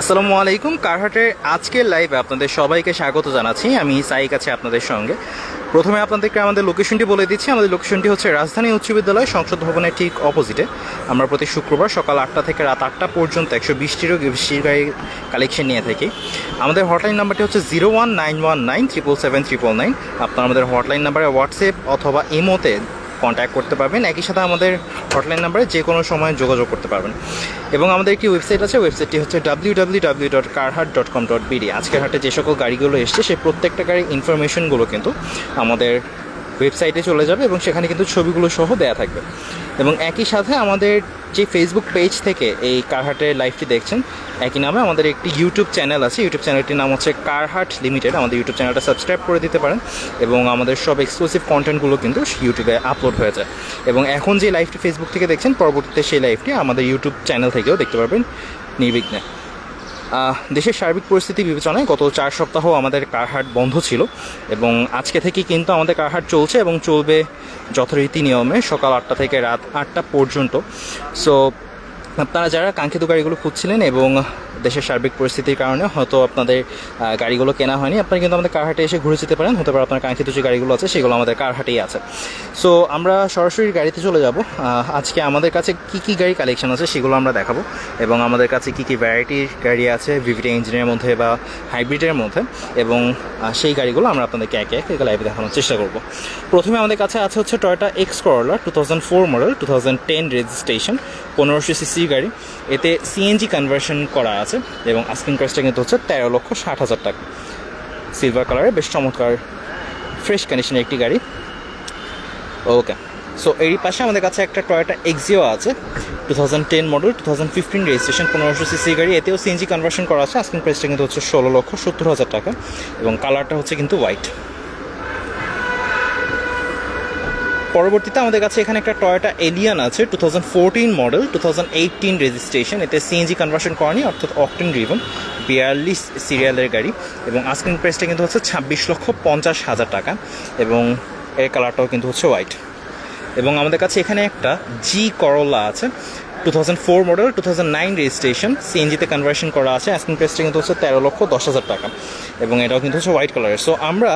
আসসালামু আলাইকুম, কারহাটের আজকের লাইভে আপনাদের সবাইকে স্বাগত জানাচ্ছি। আমি সাইক আছি আপনাদের সঙ্গে। প্রথমে আপনাদেরকে আমাদের লোকেশনটি বলে দিচ্ছি। আমাদের লোকেশনটি হচ্ছে রাজধানী উচ্চ বিদ্যালয়, সংসদ ভবনের ঠিক অপোজিটে আমরা প্রতি শুক্রবার সকাল আটটা থেকে রাত আটটা পর্যন্ত একশো বিশটিরও বেশি গাড়ি কালেকশন নিয়ে থাকি। আমাদের হটলাইন নাম্বারটি হচ্ছে zero one nine one nine triple seven triple nine আপনারা আমাদের হটলাইন নাম্বারে হোয়াটসঅ্যাপ অথবা ইমোতে কন্ট্যাক্ট করতে পারবেন। একই সাথে আমাদের হটলাইন নাম্বারে যে কোনো সময় যোগাযোগ করতে পারবেন। এবং আমাদের একটি ওয়েবসাইট আছে ওয়েবসাইটটি হচ্ছে W W W dot Carhaat dot com dot BD আজকের হাটে যে সকল গাড়িগুলো এসছে, সেই প্রত্যেকটা গাড়ির ইনফরমেশনগুলো কিন্তু আমাদের ওয়েবসাইটে চলে যাবে এবং সেখানে কিন্তু ছবিগুলো সহ দেয়া থাকবে। এবং একই সাথে আমাদের যে ফেসবুক পেজ থেকে এই কারহাটের লাইফটি দেখছেন, একই নামে আমাদের একটি ইউটিউব চ্যানেল আছে। ইউটিউব চ্যানেলটির নাম হচ্ছে কারহাট লিমিটেড আমাদের ইউটিউব চ্যানেলটা সাবস্ক্রাইব করে দিতে পারেন এবং আমাদের সব এক্সক্লুসিভ কন্টেন্টগুলো কিন্তু ইউটিউবে আপলোড হয়ে যায়। এবং এখন যে লাইফটি ফেসবুক থেকে দেখছেন, পরবর্তীতে সেই লাইফটি আমাদের ইউটিউব চ্যানেল থেকেও দেখতে পারবেন নির্বিঘ্নে। দেশের সার্বিক পরিস্থিতি বিবেচনায় গত চার সপ্তাহ আমাদের কারহাট বন্ধ ছিল এবং আজকে থেকে কিন্তু আমাদের কারহাট চলছে এবং চলবে যথারীতি নিয়মে সকাল আটটা থেকে রাত আটটা পর্যন্ত। সো আপনারা যারা কাঙ্ক্ষিত গাড়িগুলো খুঁজছিলেন এবং দেশের সার্বিক পরিস্থিতির কারণে হয়তো আপনাদের গাড়িগুলো কেনা হয়নি। আপনারা কিন্তু আমাদের কারহাটে এসে ঘুরে যেতে পারেন। হতে পারে আপনার কাঙ্ক্ষিত যে গাড়িগুলো আছে, সেগুলো আমাদের কারহাটেই আছে। সো আমরা সরাসরি গাড়িতে চলে যাব। আজকে আমাদের কাছে কি কি গাড়ি কালেকশন আছে সেগুলো আমরা দেখাবো। এবং আমাদের কাছে কি কি ভ্যারাইটির গাড়ি আছে ভিভিটি ইঞ্জিনের মধ্যে বা হাইব্রিডের মধ্যে। এবং সেই গাড়িগুলো আমরা আপনাদেরকে একে একে লাইভে দেখানোর চেষ্টা করব। প্রথমে আমাদের কাছে আছে হচ্ছে Toyota X Corolla two thousand four model two thousand ten registration পনেরোশো সিসি গাড়ি। এতে সিএনজি কনভার্সন করা আছে এবং আস্কিং প্রাইসটা কিন্তু হচ্ছে তেরো লক্ষ ষাট হাজার টাকা। সিলভার কালারের বেশ চমৎকার ফ্রেশ কন্ডিশনের একটি গাড়ি। ওকে সো এরই পাশে আমাদের কাছে একটা টয়োটা এক্সিও আছে two thousand ten model two thousand fifteen registration পনেরোশো সিসি গাড়ি। এতেও সিএনজি কনভার্সন করা আছে আস্কিং প্রাইসটা কিন্তু হচ্ছে ষোলো লক্ষ সত্তর হাজার টাকা এবং কালারটা হচ্ছে কিন্তু হোয়াইট পরবর্তীতে আমাদের কাছে এখানে একটা টয়োটা এলিয়ান আছে, two thousand fourteen model, two thousand eighteen registration. এতে সিএনজি কনভার্সন করেনি, অর্থাৎ অকটেন ড্রিভন বিয়াল্লিশ সিরিয়ালের গাড়ি। এবং আস্কিং প্রাইসটা কিন্তু হচ্ছে ছাব্বিশ লক্ষ পঞ্চাশ হাজার টাকা, এবং এর কালারটাও কিন্তু হচ্ছে হোয়াইট এবং আমাদের কাছে এখানে একটা জি করলা আছে two thousand four model two thousand nine registration সিএনজিতে কনভার্সন করা আছে আস্কিং প্রাইসটা কিন্তু হচ্ছে তেরো লক্ষ দশ হাজার টাকা। এবং এটাও কিন্তু হচ্ছে হোয়াইট কালারের সো আমরা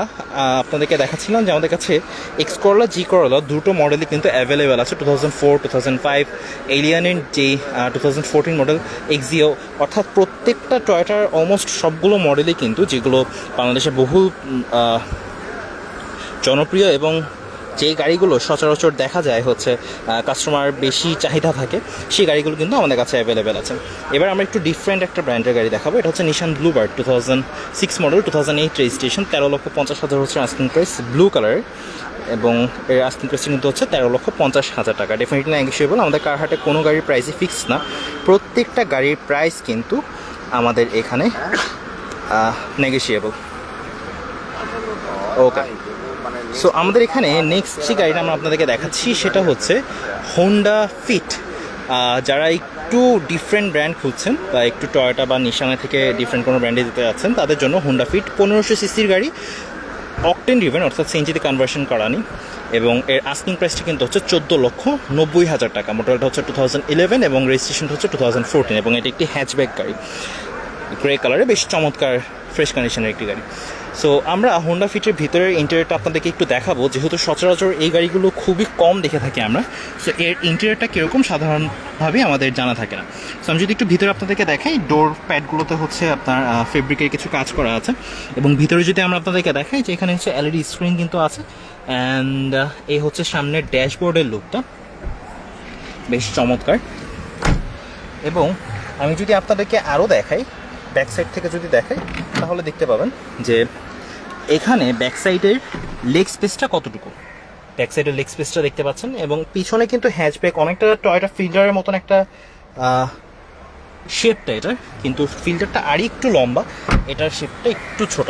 আপনাদেরকে দেখাচ্ছিলাম যে আমাদের কাছে এক্স করলা জি করলা দুটো মডেলই কিন্তু অ্যাভেলেবেল আছে two thousand four two thousand five two thousand model Axio অর্থাৎ প্রত্যেকটা টয়টার অলমোস্ট সবগুলো মডেলই কিন্তু যেগুলো বাংলাদেশে বহু জনপ্রিয় এবং যে গাড়িগুলো সচরাচর দেখা যায় হচ্ছে কাস্টমার বেশি চাহিদা থাকে, সেই গাড়িগুলো কিন্তু আমাদের কাছে অ্যাভেলেবেল আছে। এবার আমরা একটু ডিফারেন্ট একটা ব্র্যান্ডের গাড়ি দেখাবো। এটা হচ্ছে Nissan Bluebird two thousand six model two thousand eight registration তেরো লক্ষ পঞ্চাশ হাজার হচ্ছে আস্কিং প্রাইস ব্লু কালারের এবং এর আস্কিং প্রাইস কিন্তু হচ্ছে তেরো লক্ষ পঞ্চাশ হাজার টাকা। ডেফিনেটলি নেগোসিয়েবল আমাদের কারহাটে কোনো গাড়ির প্রাইসই ফিক্স না। প্রত্যেকটা গাড়ির প্রাইস কিন্তু আমাদের এখানে নেগোসিয়েবল ওকে সো আমাদের এখানে নেক্সট যে গাড়িটা আমরা আপনাদেরকে দেখাচ্ছি, সেটা হচ্ছে হোন্ডা ফিট যারা একটু ডিফারেন্ট ব্র্যান্ড খুঁজছেন, বা একটু টয়োটা বা নিশানা থেকে ডিফারেন্ট কোনো ব্র্যান্ডে দিতে যাচ্ছেন, তাদের জন্য হোন্ডা ফিট পনেরোশো সিসির গাড়ি অকটেন ডিভেন অর্থাৎ সিএনজিতে কনভার্সন করানি, এবং এর আস্কিং প্রাইসটা কিন্তু হচ্ছে চোদ্দ লক্ষ নব্বই হাজার টাকা। মোটরটা হচ্ছে টু থাউজেন্ড ইলেভেন এবং রেজিস্ট্রেশনটা হচ্ছে টু থাউজেন্ড ফোরটিন এবং এটি একটি হ্যাচব্যাক গাড়ি। গ্রে কালারে বেশ চমৎকার ফ্রেশ কন্ডিশনের একটি গাড়ি। সো আমরা হোন্ডা ফিটের ভিতরের ইন্টেরিয়রটা আপনাদেরকে একটু দেখাবো। যেহেতু সচরাচর এই গাড়িগুলো খুবই কম দেখে থাকি আমরা সো এর ইন্টেরিয়রটা কীরকম সাধারণভাবে আমাদের জানা থাকে না। সো আমি যদি একটু ভিতরে আপনাদেরকে দেখাই ডোর প্যাডগুলোতে হচ্ছে আপনার ফেব্রিকের কিছু কাজ করা আছে। এবং ভিতরে যদি আমরা আপনাদেরকে দেখাই যে এখানে হচ্ছে এলইডি স্ক্রিন কিন্তু আছে অ্যান্ড এই হচ্ছে সামনের ড্যাশবোর্ডের লুকটা বেশ চমৎকার। এবং আমি যদি আপনাদেরকে আরও দেখাই ব্যাক সাইড থেকে যদি দেখাই, তাহলে দেখতে পাবেন যে এখানে ব্যাক সাইডের লেগ স্পেসটা কতটুকু? ব্যাক সাইডের লেগ স্পেসটা দেখতে পাচ্ছেন এবং পিছনে কিন্তু হ্যাচব্যাক অনেকটা টয়টা ফিল্ডারের মতন একটা শেপটা এটার। কিন্তু ফিল্টারটা আর একটু লম্বা, এটার শেপটা একটু ছোট।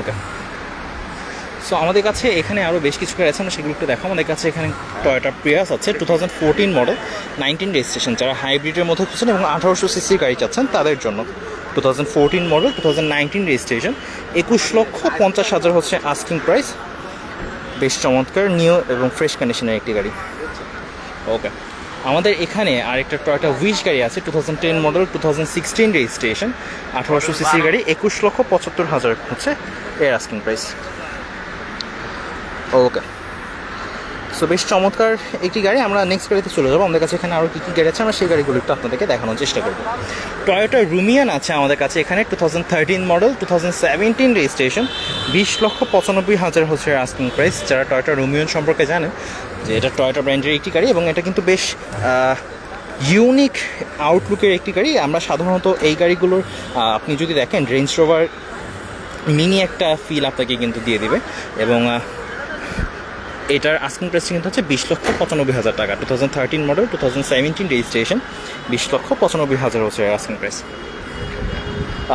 ওকে সো আমাদের কাছে এখানে আরও বেশ কিছু গাড়ি আছে, আমরা সেগুলো একটু দেখো আমাদের কাছে এখানে টয়োটা প্রিয়াস আছে two thousand fourteen model nineteen registration যারা হাইব্রিডের মধ্যে খুঁজছেন এবং আঠারোশো সিসির গাড়ি চাচ্ছেন তাদের জন্য। Two thousand fourteen model two thousand nineteen registration একুশ লক্ষ পঞ্চাশ হাজার হচ্ছে আস্কিং প্রাইস বেশ চমৎকার নিউ এবং ফ্রেশ কন্ডিশনের একটি গাড়ি। ওকে আমাদের এখানে আরেকটা টয়টা উইশ গাড়ি আছে two thousand ten model two thousand sixteen registration আঠারোশো সিসির গাড়ি, একুশ লক্ষ পঁচাত্তর হাজার হচ্ছে এর আস্কিং প্রাইস ওকে সো বেশ চমৎকার একটি গাড়ি। আমরা নেক্সট গাড়িতে চলে যাব। আমাদের কাছে এখানে আরও কী কী গাড়ি আছে? আমরা সেই গাড়িগুলো একটু আপনাদেরকে দেখানোর চেষ্টা করব। টয়োটা রুমিয়ান আছে আমাদের কাছে এখানে two thousand thirteen model two thousand seventeen registration বিশ লক্ষ পঁচানব্বই হাজার হচ্ছে আস্কিং প্রাইস যারা টয়োটা রুমিয়ান সম্পর্কে জানেন, যে এটা টয়োটা ব্র্যান্ডের একটি গাড়ি এবং এটা কিন্তু বেশ ইউনিক আউটলুকের একটি গাড়ি। আমরা সাধারণত এই গাড়িগুলোর আপনি যদি দেখেন রেঞ্জ রোভার মিনি একটা ফিল আপনাকে কিন্তু দিয়ে দিবে। এবং এটার আস্কিং প্রাইস কিন্তু হচ্ছে বিশ লক্ষ পঁচানব্বই হাজার টাকা। Two thousand thirteen model two thousand seventeen registration বিশ লক্ষ পঁচানব্বই হাজার হচ্ছে আস্কিং প্রাইস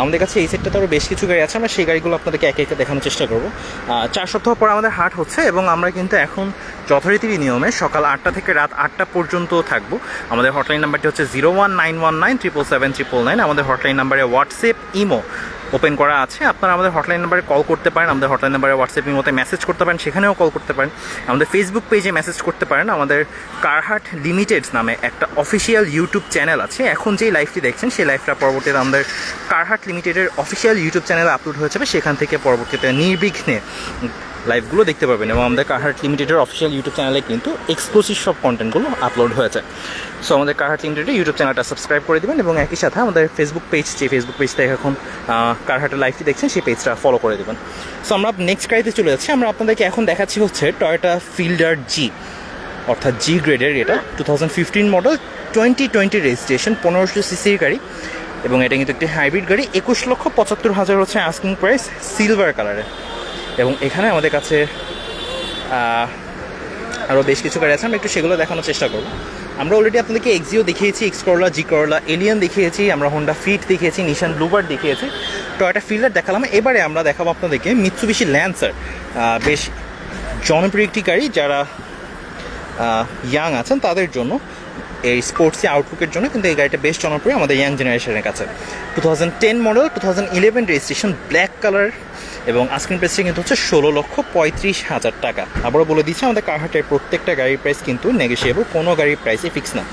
আমাদের কাছে এই সেটটাতে আরও বেশ কিছু গাড়ি আছে, আমরা সেই গাড়িগুলো আপনাদেরকে একে একে দেখানোর চেষ্টা করব। চার সপ্তাহ পর আমাদের হাট হচ্ছে এবং আমরা কিন্তু এখন যথারীতি নিয়মে সকাল আটটা থেকে রাত আটটা পর্যন্ত থাকব। আমাদের হটলাইন নাম্বারটি হচ্ছে zero one nine one nine triple seven triple nine আমাদের হটলাইন নাম্বারে হোয়াটসঅ্যাপ ইমো ওপেন করা আছে। আপনারা আমাদের হটলাইন নাম্বারে কল করতে পারেন, আমাদের হটলাইন নাম্বারে হোয়াটসঅ্যাপ মতো মেসেজ করতে পারেন, সেখানেও কল করতে পারেন। আমাদের ফেসবুক পেজে মেসেজ করতে পারেন। আমাদের কারহাট লিমিটেড নামে একটা অফিসিয়াল ইউটিউব চ্যানেল আছে। এখন যেই লাইভটি দেখছেন, সেই লাইফটা পরবর্তীতে আমাদের কারহাট লিমিটেডের অফিসিয়াল ইউটিউব চ্যানেলে আপলোড হয়ে যাবে। সেখান থেকে পরবর্তীতে নির্বিঘ্নে লাইভগুলো দেখতে পাবেন এবং আমাদের কারহাট লিমিটেডের অফিসিয়াল ইউটিউব চ্যানেলে কিন্তু এক্সক্লুসিভ সব কন্টেন্টগুলো আপলোড হয়েছে। সো আমাদের কারহাট লিমিটেডের ইউটিউব চ্যানেলটা সাবস্ক্রাইব করে দেবেন এবং একই সাথে আমাদের ফেসবুক পেজ যে ফেসবুক পেজ থেকে এখন কারহাটের লাইভটি দেখছেন, সেই পেজটা ফলো করে দেবেন। সো আমরা নেক্সট গাড়িতে চলে যাচ্ছি। আমরা আপনাদেরকে এখন দেখাচ্ছি হচ্ছে টয়োটা ফিল্ডার জি অর্থাৎ জি গ্রেডের এটা two thousand fifteen model twenty twenty registration পনেরোশো সিসির গাড়ি এবং এটা কিন্তু একটি হাইব্রিড গাড়ি, একুশ লক্ষ পঁচাত্তর হাজার হচ্ছে আস্কিং প্রাইস সিলভার কালারের এবং এখানে আমাদের কাছে আরও বেশ কিছু গাড়ি আছে। আমরা একটু সেগুলো দেখানোর চেষ্টা করব। আমরা অলরেডি আপনাদেরকে এক্সিও দেখিয়েছি এক্স করলা জি করলা এলিয়ান দেখিয়েছি, আমরা হোন্ডা ফিট দেখিয়েছি নিশান ব্লুবার্ড দেখিয়েছি। টয়োটা ফিল্ডার দেখালাম। এবারে আমরা দেখাবো আপনাদেরকে মিৎসুবিশি ল্যান্সার বেশ জনপ্রিয় একটি গাড়ি যারা ইয়াং আছেন তাদের জন্য, এই স্পোর্টসি আউটলুকের জন্য কিন্তু এই গাড়িটা বেশ জনপ্রিয় আমাদের ইয়াং জেনারেশনের কাছে। Two thousand ten model two thousand eleven registration black colour এবং আস্কিং প্রাইসটা কিন্তু হচ্ছে ষোলো লক্ষ পঁয়ত্রিশ হাজার টাকা। আবারও বলে দিচ্ছি, আমাদের কারহাটের প্রত্যেকটা গাড়ির প্রাইস কিন্তু নেগোসিয়েবল কোনো গাড়ির প্রাইসই ফিক্স না।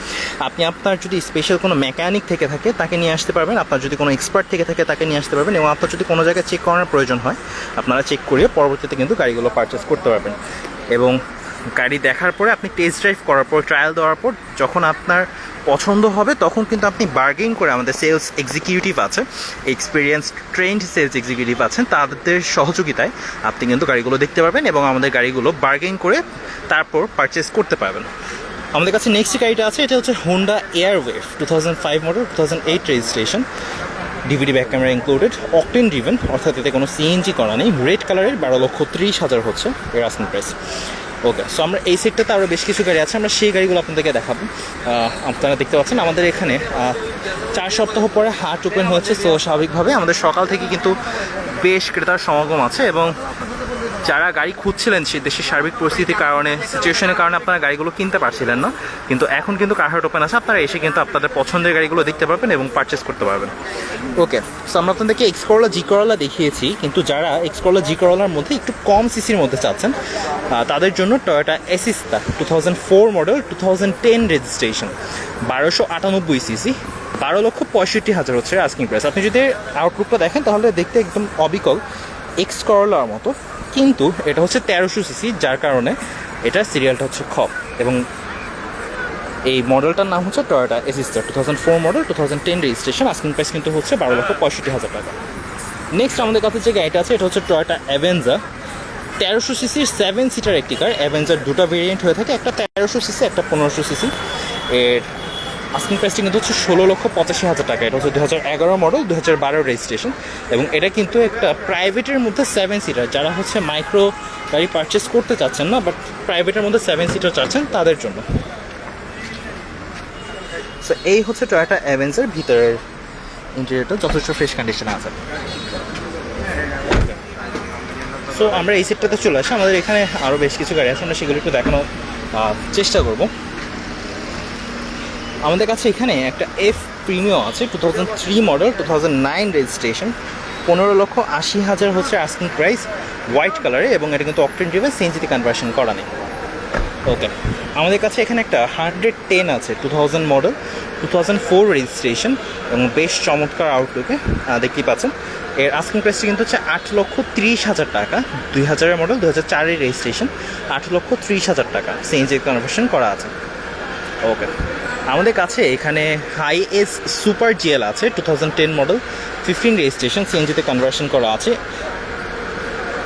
আপনি আপনার যদি স্পেশাল কোনো মেকানিক থেকে থাকে, তাকে নিয়ে আসতে পারবেন। আপনার যদি কোনো এক্সপার্ট থেকে থাকে, তাকে নিয়ে আসতে পারবেন। এবং আপনার যদি কোনো জায়গায় চেক করানোর প্রয়োজন হয়, আপনারা চেক করিয়ে পরবর্তীতে কিন্তু গাড়িগুলো পারচেস করতে পারবেন। এবং গাড়ি দেখার পরে আপনি টেস্ট ড্রাইভ করার পর ট্রায়াল দেওয়ার পর, যখন আপনার পছন্দ হবে, তখন কিন্তু আপনি বার্গেন করে আমাদের সেলস এক্সিকিউটিভ আছে এক্সপিরিয়েন্স ট্রেন্ড সেলস এক্সিকিউটিভ আছেন, তাদের সহযোগিতায় আপনি কিন্তু গাড়িগুলো দেখতে পারবেন এবং আমাদের গাড়িগুলো বার্গেন করে তারপর পারচেস করতে পারবেন। আমাদের কাছে নেক্সট গাড়িটা আছে, এটা হচ্ছে Honda Airwave two thousand five model two thousand eight registration DVD back camera included octane driven অর্থাৎ এতে কোনো সিএনজি করা নেই রেড কালারের বারো লক্ষ ত্রিশ হাজার হচ্ছে, এর আসন প্রাইস ওকে সো আমরা এই সেটটাতে আরও বেশ কিছু গাড়ি আছে, আমরা সেই গাড়িগুলো আপনাদেরকে দেখাবো। আপনারা দেখতে পাচ্ছেন, আমাদের এখানে চার সপ্তাহ পরে হাট ওপেন হয়েছে সো স্বাভাবিকভাবে আমাদের সকাল থেকে কিন্তু বেশ ক্রেতার সমাগম আছে এবং যারা গাড়ি খুঁজছিলেন সে দেশের সার্বিক পরিস্থিতির কারণে সিচুয়েশনের কারণে আপনারা গাড়িগুলো কিনতে পারছিলেন না। কিন্তু এখন কিন্তু কারহাট ওপেন আছে, আপনারা এসে কিন্তু আপনাদের পছন্দের গাড়িগুলো দেখতে পারবেন এবং পারচেস করতে পারবেন। ওকে সো আমরা আপনাদেরকে এক্স করলা জি করলা দেখিয়েছি, কিন্তু যারা এক্স করলা জি করলার মধ্যে একটু কম সিসির মধ্যে চাচ্ছেন তাদের জন্য Toyota এসিস্তা two thousand four model two thousand ten registration বারোশো আটানব্বই সিসি বারো লক্ষ পঁয়ষট্টি হাজার হচ্ছে আস্কিং প্রাইস আপনি যদি আউটলুকটা দেখেন, তাহলে দেখতে একদম অবিকল। এক্স করলার মতো, কিন্তু এটা হচ্ছে তেরোশো সিসি, যার কারণে এটা সিরিয়ালটা হচ্ছে খ। এবং এই মডেলটার নাম হচ্ছে Toyota এসিস্টার two thousand four model two thousand ten registration asking price কিন্তু হচ্ছে বারো লক্ষ পঁয়ষট্টি হাজার টাকা। নেক্সট আমাদের কাছে যে গাড়িটা আছে, এটা হচ্ছে টয়োটা অ্যাভেঞ্জা তেরোশো সিসির সেভেন সিটার একটি কার অ্যাভেঞ্জার দুটো ভেরিয়েন্ট হয়ে থাকে, একটা তেরোশো সিসি, একটা পনেরোশো সিসি। এর আস্কিং প্রাইসটি কিন্তু হচ্ছে ষোলো লক্ষ পঁচাশি হাজার টাকা। এটা হচ্ছে দু হাজার এগারো মডেল দু হাজার বারো রেজিস্ট্রেশন এবং এটা কিন্তু একটা প্রাইভেটের মধ্যে সেভেন সিটার যারা হচ্ছে মাইক্রো গাড়ি পারচেস করতে চাচ্ছেন না বাট প্রাইভেটের মধ্যে সেভেন সিটার চাচ্ছেন তাদের জন্য। সো এই হচ্ছে টয়োটা অ্যাভেঞ্জার ভিতরের ইন্টেরিয়রটা যথেষ্ট ফ্রেশ কন্ডিশনে আছে। সো আমরা এই সেটটাতে চলে আসি। আমাদের এখানে আরও বেশ কিছু গাড়ি আছে, আমরা সেগুলো একটু দেখানোর চেষ্টা করব। আমাদের কাছে এখানে একটা এফ প্রিমিও আছে two thousand three model two thousand nine registration পনেরো লক্ষ আশি হাজার হচ্ছে আস্কিং প্রাইস হোয়াইট কালারে এবং এটা কিন্তু অকটেন ড্রিভেন সিএনজিতে কনভার্সন করা নেই। ওকে আমাদের কাছে এখানে একটা হান্ড্রেড টেন আছে two thousand model two thousand four registration এবং বেশ চমৎকার আউটলুকে দেখতেই পাচ্ছেন। এর আস্কিং প্রাইসটি কিন্তু হচ্ছে আট লক্ষ ত্রিশ হাজার টাকা, দুই হাজারের মডেল দু হাজার চারের রেজিস্ট্রেশন আট লক্ষ ত্রিশ হাজার টাকা সিএনজি কনভার্সন করা আছে। ওকে আমাদের কাছে এখানে হাই এস সুপার জিএল আছে, two thousand ten model, fifteen registration, সিএনজিতে কনভার্সন করা আছে।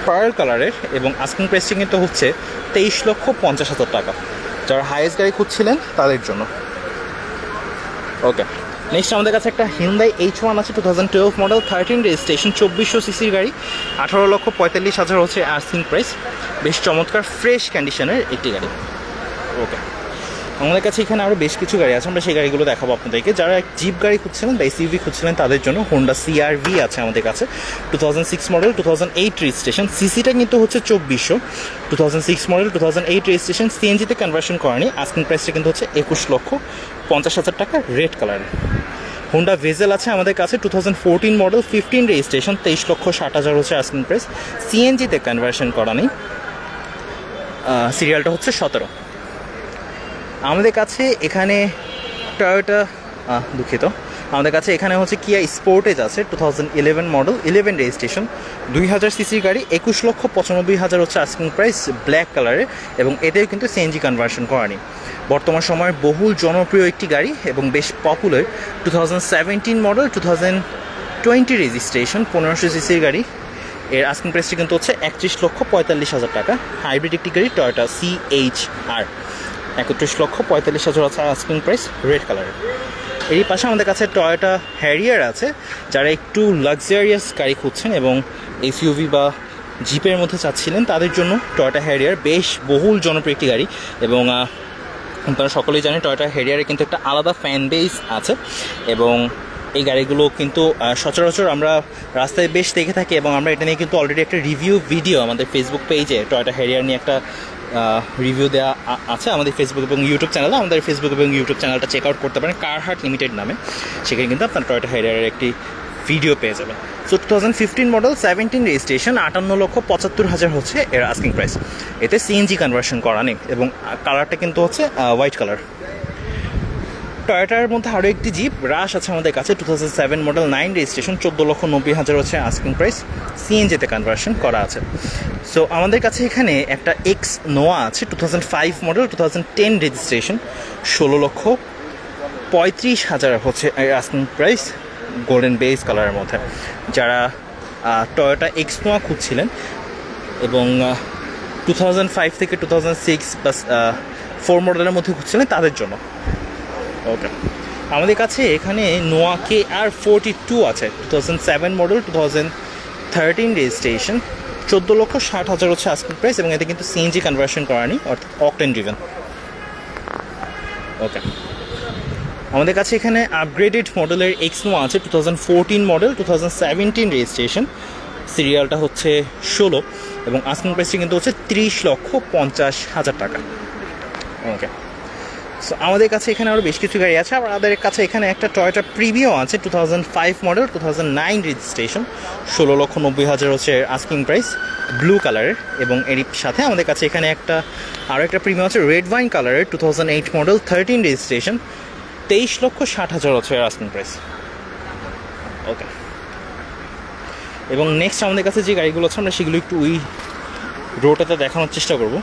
পার্ল কালারের এবং আস্কিং প্রাইসটি কিন্তু হচ্ছে তেইশ লক্ষ পঞ্চাশ হাজার টাকা। যারা হাইয়েস্ট গাড়ি খুঁজছিলেন, তাদের জন্য। ওকে নেক্সট আমাদের কাছে একটা হিন্দাই এইচ ওয়ান আছে, two thousand twelve model thirteen registration, চব্বিশশো সিসির গাড়ি, আঠারো লক্ষ পঁয়তাল্লিশ হাজার হচ্ছে আর্থিং প্রাইস। বেশ চমৎকার ফ্রেশ কন্ডিশনের একটি গাড়ি। ওকে আমাদের কাছে এখানে আরও বেশ কিছু গাড়ি আছে, আমরা সেই গাড়িগুলো দেখাবো আপনাদেরকে। যারা জিপ গাড়ি খুঁজছিলেন বা এসইভি খুঁজছিলেন, তাদের জন্য হোন্ডা সিআরভি আছে আমাদের কাছে। Two thousand six model two thousand eight registration সিসিটা কিন্তু হচ্ছে চব্বিশশো। Two thousand six model two thousand eight registration সিএনজিতে কনভার্সন করেনি। আস্কিং প্রাইসটা কিন্তু হচ্ছে একুশ লক্ষ পঞ্চাশ হাজার টাকা রেড কালারের হোন্ডা ভেজেল আছে আমাদের কাছে two thousand fourteen model fifteen registration তেইশ লক্ষ ষাট হাজার হচ্ছে আস্কিং প্রাইস সিএনজিতে কনভার্সন করা নেই। সিরিয়ালটা হচ্ছে সতেরো। আমাদের কাছে এখানে টয়োটা দুঃখিত। আমাদের কাছে এখানে হচ্ছে কিয়া স্পোর্টেজ আছে two thousand eleven model eleven registration দুই হাজার সিসির গাড়ি, একুশ লক্ষ পঁচানব্বই হাজার হচ্ছে আস্কিং প্রাইস ব্ল্যাক কালারের এবং এতেও কিন্তু সিএনজি কনভার্সন করানি। বর্তমান সময়ের বহুল জনপ্রিয় একটি গাড়ি এবং বেশ popular two thousand seventeen model two thousand twenty registration পনেরোশো সিসির গাড়ি। এর আস্কিং প্রাইসটি কিন্তু হচ্ছে একত্রিশ লক্ষ পঁয়তাল্লিশ হাজার টাকা। হাইব্রিড একটি গাড়ি টয়োটা সি এইচ আর একত্রিশ লক্ষ পঁয়তাল্লিশ হাজার আছে আস্কিং প্রাইস রেড কালারের এরই পাশে আমাদের কাছে টয়োটা হ্যারিয়ার আছে, যারা একটু লাক্সারিয়াস গাড়ি খুঁজছেন এবং এসইউভি বা জিপের মধ্যে চাচ্ছিলেন, তাদের জন্য টয়োটা হ্যারিয়ার বেশ বহুল জনপ্রিয় একটি গাড়ি এবং আপনারা সকলেই জানেন টয়োটা হ্যারিয়ারে কিন্তু একটা আলাদা ফ্যান বেস আছে এবং এই গাড়িগুলো কিন্তু সচরাচর আমরা রাস্তায় বেশ দেখে থাকি এবং আমরা এটা নিয়ে কিন্তু অলরেডি একটা রিভিউ ভিডিও আমাদের ফেসবুক পেজে টয়োটা হ্যারিয়ার নিয়ে একটা রিভিউ দেওয়া আছে আমাদের ফেসবুক এবং ইউটিউব চ্যানেলে আমাদের ফেসবুক এবং ইউটিউব চ্যানেলটা চেক আউট করতে পারেন কার হার্ট লিমিটেড নামে। সেখানে কিন্তু আপনার টয়টা হাইডারের একটি ভিডিও পেয়ে যাবেন। So two thousand fifteen model seventeen registration আটান্ন লক্ষ পঁচাত্তর হাজার হচ্ছে এর আস্কিং প্রাইস এতে সিএনজি কনভার্সন করা নেই এবং কালারটা কিন্তু হচ্ছে হোয়াইট কালার টয়োটার মধ্যে আরও একটি জিপ রাশ আছে আমাদের কাছে two thousand seven model nine registration চোদ্দ লক্ষ নব্বই হাজার হচ্ছে আস্কিং প্রাইস সিএনজিতে কনভার্সন করা আছে। সো আমাদের কাছে এখানে একটা এক্স নোয়া আছে two thousand five model two thousand ten registration ষোলো লক্ষ পঁয়ত্রিশ হাজার হচ্ছে আস্কিং প্রাইস গোল্ডেন বেস কালারের মধ্যে। যারা টয়োটা এক্স নোয়া খুঁজছিলেন, এবং টু থাউজেন্ড ফাইভ থেকে two thousand six plus four মডেলের মধ্যে খুঁজছিলেন, তাদের জন্য। ওকে আমাদের কাছে এখানে Noah K R forty two আছে, two thousand seven model two thousand thirteen registration চোদ্দ লক্ষ ষাট হাজার হচ্ছে আস্কিং প্রাইস এবং এতে কিন্তু সিএনজি কনভার্সন করানি, অর্থাৎ অকটেন ড্রিভেন ওকে আমাদের কাছে এখানে আপগ্রেডেড মডেলের এক্স নোয়া আছে, two thousand fourteen model two thousand seventeen registration সিরিয়ালটা হচ্ছে ষোলো এবং আস্কিং প্রাইসটি কিন্তু হচ্ছে ত্রিশ লক্ষ পঞ্চাশ হাজার টাকা। ওকে সো আমাদের কাছে এখানে আরও বেশ কিছু গাড়ি আছে। আমাদের কাছে এখানে একটা টয়োটা প্রিভিও আছে two thousand five model two thousand nine registration ষোলো লক্ষ নব্বই হাজার হচ্ছে আস্কিং প্রাইস ব্লু কালারের এবং এর সাথে আমাদের কাছে এখানে একটা আরও একটা প্রিমিয়াম আছে রেড ওয়াইন কালারের two thousand eight model thirteen registration তেইশ লক্ষ ষাট হাজার হচ্ছে আস্কিং প্রাইস ওকে এবং নেক্সট আমাদের কাছে যে গাড়িগুলো আছে, আমরা সেগুলো একটু ওই রোটাতে দেখানোর চেষ্টা করব।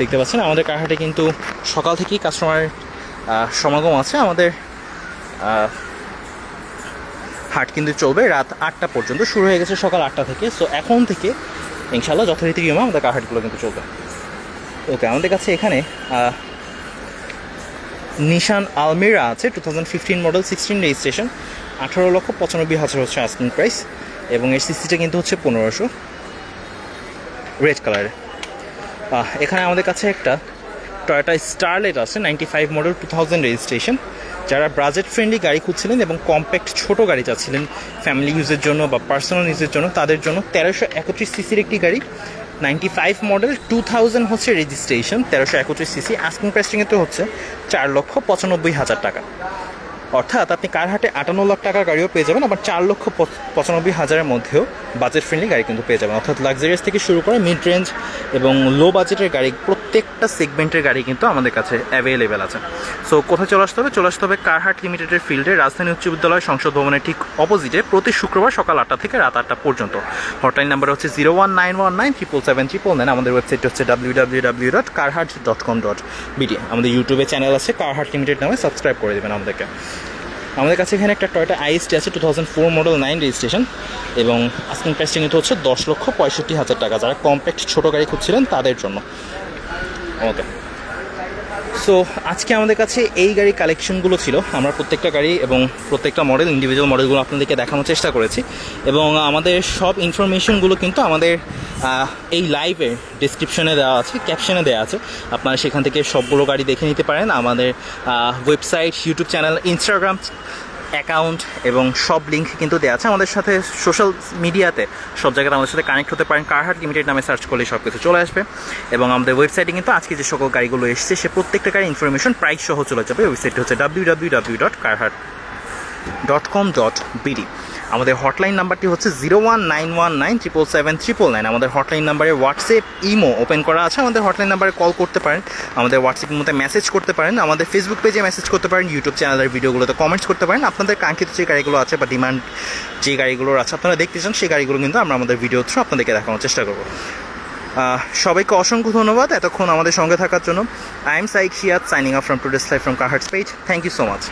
দেখতে পাচ্ছেন, আমাদের কারহাটে কিন্তু সকাল থেকেই কাস্টমার সমাগম আছে। আমাদের হাট কিন্তু চলবে রাত আটটা পর্যন্ত, শুরু হয়ে গেছে সকাল আটটা থেকে। সো এখন থেকে ইনশাল্লাহ যথারীতি নিয়মে আমাদের কারহাটগুলো কিন্তু চলবে। ওকে আমাদের কাছে এখানে নিশান আলমিরা আছে two thousand fifteen model sixteen registration আঠারো লক্ষ পঁচানব্বই হাজার হচ্ছে আস্কিং প্রাইস এবং এর সিসিটা কিন্তু হচ্ছে পনেরোশো। রেড কালারের এখানে আমাদের কাছে একটা টয়োটা স্টারলেট আছে ninety five model two thousand registration যারা বাজেট ফ্রেন্ডলি গাড়ি খুঁজছিলেন এবং কম্প্যাক্ট ছোট গাড়ি চাচ্ছিলেন ফ্যামিলি ইউজের জন্য বা পার্সোনাল ইউজের জন্য, তাদের জন্য তেরোশো একত্রিশ সিসির একটি গাড়ি ninety five model two thousand হচ্ছে রেজিস্ট্রেশন তেরোশো একত্রিশ সিসি আস্কিং প্রাইসিং তো হচ্ছে চার লক্ষ পঁচানব্বই হাজার টাকা। অর্থাৎ আপনি কার হাটে আটান্ন লাখ টাকার গাড়িও পেয়ে যাবেন, আবার চার লক্ষ পঁচ- পঁচানব্বই হাজারের মধ্যেও বাজেট ফ্রেন্ডলি গাড়ি কিন্তু পেয়ে যাবেন। অর্থাৎ লাক্সারিয়াস থেকে শুরু করে মিড রেঞ্জ এবং লো বাজেটের গাড়ি, প্রত্যেকটা সেগমেন্টের গাড়ি কিন্তু আমাদের কাছে অ্যাভেলেবেল আছে। সো কোথায় চলে আসতে হবে? চলে আসতে হবে কারহাট লিমিটেডের ফিল্ডে রাজধানী উচ্চ বিদ্যালয় সংসদ ভবনের ঠিক অপোজিটে প্রতি শুক্রবার সকাল আটটা থেকে রাত আটটা পর্যন্ত। হটলাইন নাম্বার হচ্ছে zero one nine one nine triple seven triple nine আমাদের ওয়েবসাইট হচ্ছে W W W dot Carhat dot com dot BD আমাদের ইউটিউবে চ্যানেল আছে কারহাট লিমিটেড নামে সাবস্ক্রাইব করে দেবেন আমাদেরকে। আমাদের কাছে এখানে একটা টয়টা আইএসটি আছে two thousand four model nine registration এবং আস্কিং প্রাইসটি কিন্তু হচ্ছে দশ লক্ষ পঁয়ষট্টি হাজার টাকা। যারা কম্প্যাক্ট ছোটো গাড়ি খুঁজছিলেন তাদের জন্য। ওকে সো আজকে আমাদের কাছে এই গাড়ির কালেকশনগুলো ছিল। আমরা প্রত্যেকটা গাড়ি এবং প্রত্যেকটা মডেল ইন্ডিভিজুয়াল মডেলগুলো আপনাদেরকে দেখানোর চেষ্টা করেছি। এবং আমাদের সব ইনফরমেশনগুলো কিন্তু আমাদের এই লাইভে ডিসক্রিপশনে দেওয়া আছে ক্যাপশনে দেওয়া আছে। আপনারা সেখান থেকে সবগুলো গাড়ি দেখে নিতে পারেন। আমাদের website YouTube channel Instagram account এবং সব লিঙ্ক কিন্তু দেওয়া আছে। আমাদের সাথে সোশ্যাল মিডিয়াতে সব জায়গাতে আমাদের সাথে কানেক্ট হতে পারেন। কারহাট লিমিটেড নামে সার্চ করলে সব কিছু চলে আসবে। এবং আমাদের ওয়েবসাইটে কিন্তু আজকে যে সকল গাড়িগুলো এসছে, সে প্রত্যেকটা গাড়ি ইনফরমেশন প্রাইস সহ চলে যাবে। ওয়েবসাইটটি হচ্ছে W W W dot Carhat dot com dot BD আমাদের হটলাইন নাম্বারটি হচ্ছে zero one nine one nine triple seven triple nine আমাদের হটলাইন নাম্বারে হোয়াটসঅ্যাপ ইমো ওপেন করা আছে। আমাদের হটলাইন নাম্বারে কল করতে পারেন। আমাদের হোয়াটসঅ্যাপ মধ্যে মেসেজ করতে পারেন। আমাদের ফেসবুক পেজে মেসেজ করতে পারেন। ইউটিউব চ্যানেলের ভিডিওগুলোতে কমেন্টস করতে পারেন। আপনাদের কাঙ্ক্ষিত যে গাড়িগুলো আছে বা ডিমান্ড যে গাড়িগুলোর আছে, আপনারা দেখতে চান, সেই গাড়িগুলো কিন্তু আমরা আমাদের ভিডিও থ্রু আপনাদেরকে দেখানোর চেষ্টা করব। সবাইকে অসংখ্য ধন্যবাদ এতক্ষণ আমাদের সঙ্গে থাকার জন্য। I am Saik Shiyad signing up from today's life from Carhat's page thank you so much